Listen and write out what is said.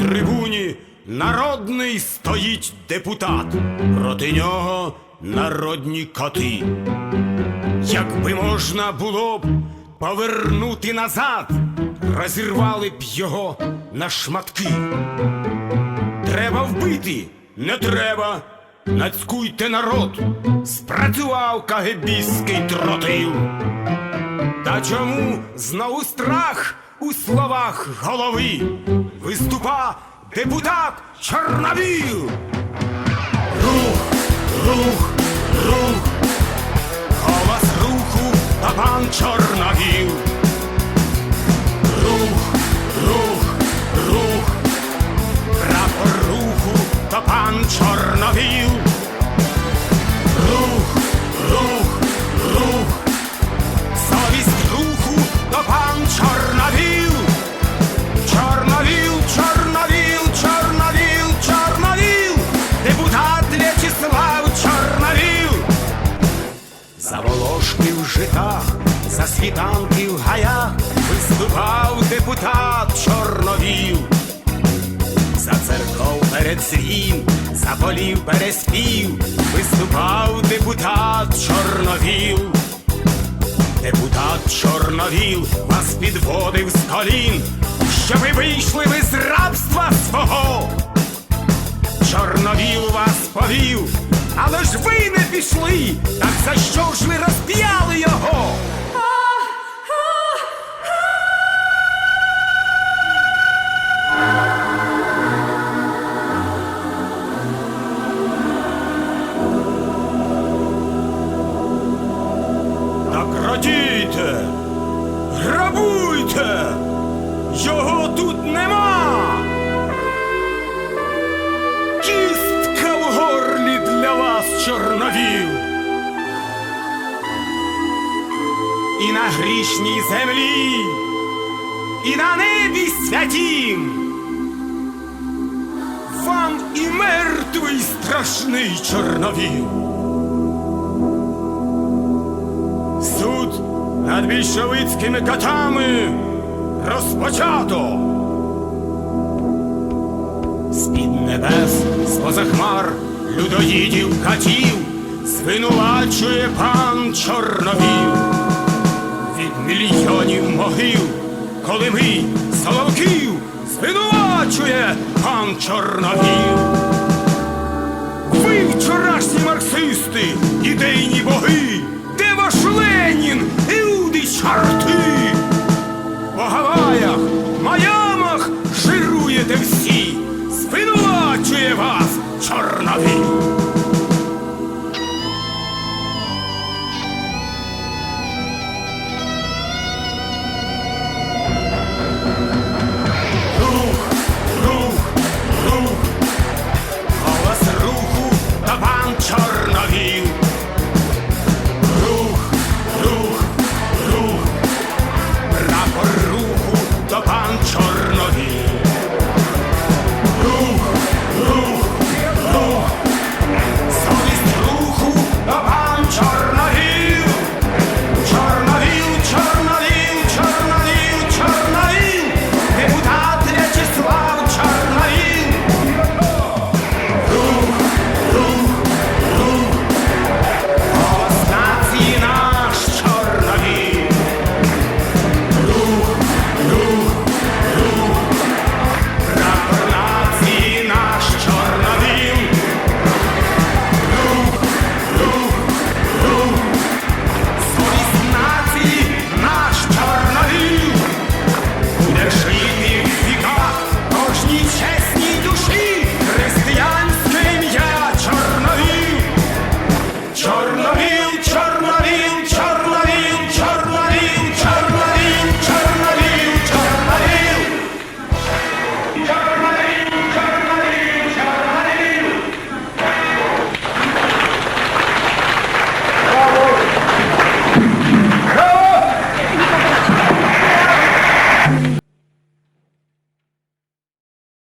Трибуні народний стоїть депутат, проти нього народні коти. Якби можна було б повернути назад, розірвали б його на шматки. Треба вбити, не треба. Нацькуйте народ, спрацював кагебістський тротил. Та чому знову страх у словах голови? Виступа депутат Чорновіл. Рух, рух, рух, голос руху та пан Чорновіл. За волошки в житах, за світанки в гаях виступав депутат Чорновіл. За церков перед свін, за полів переспів, виступав депутат Чорновіл. Депутат Чорновіл вас підводив з колін, що ви вийшли ви з рабства свого. Чорновіл вас повів, але ж ви не пішли, так за що ж ви чорновіл. І на грішній землі, і на небі святім. Вам і мертвий страшний чорновіл. Суд над більшовицькими котами розпочато. З-під небес, з-поза хмар, людоїдів катів, звинувачує пан Чорновіл. Від мільйонів могил, коли ми соловків, звинувачує пан Чорновіл. Ви вчорашні марксисти, ідейні боги, navio.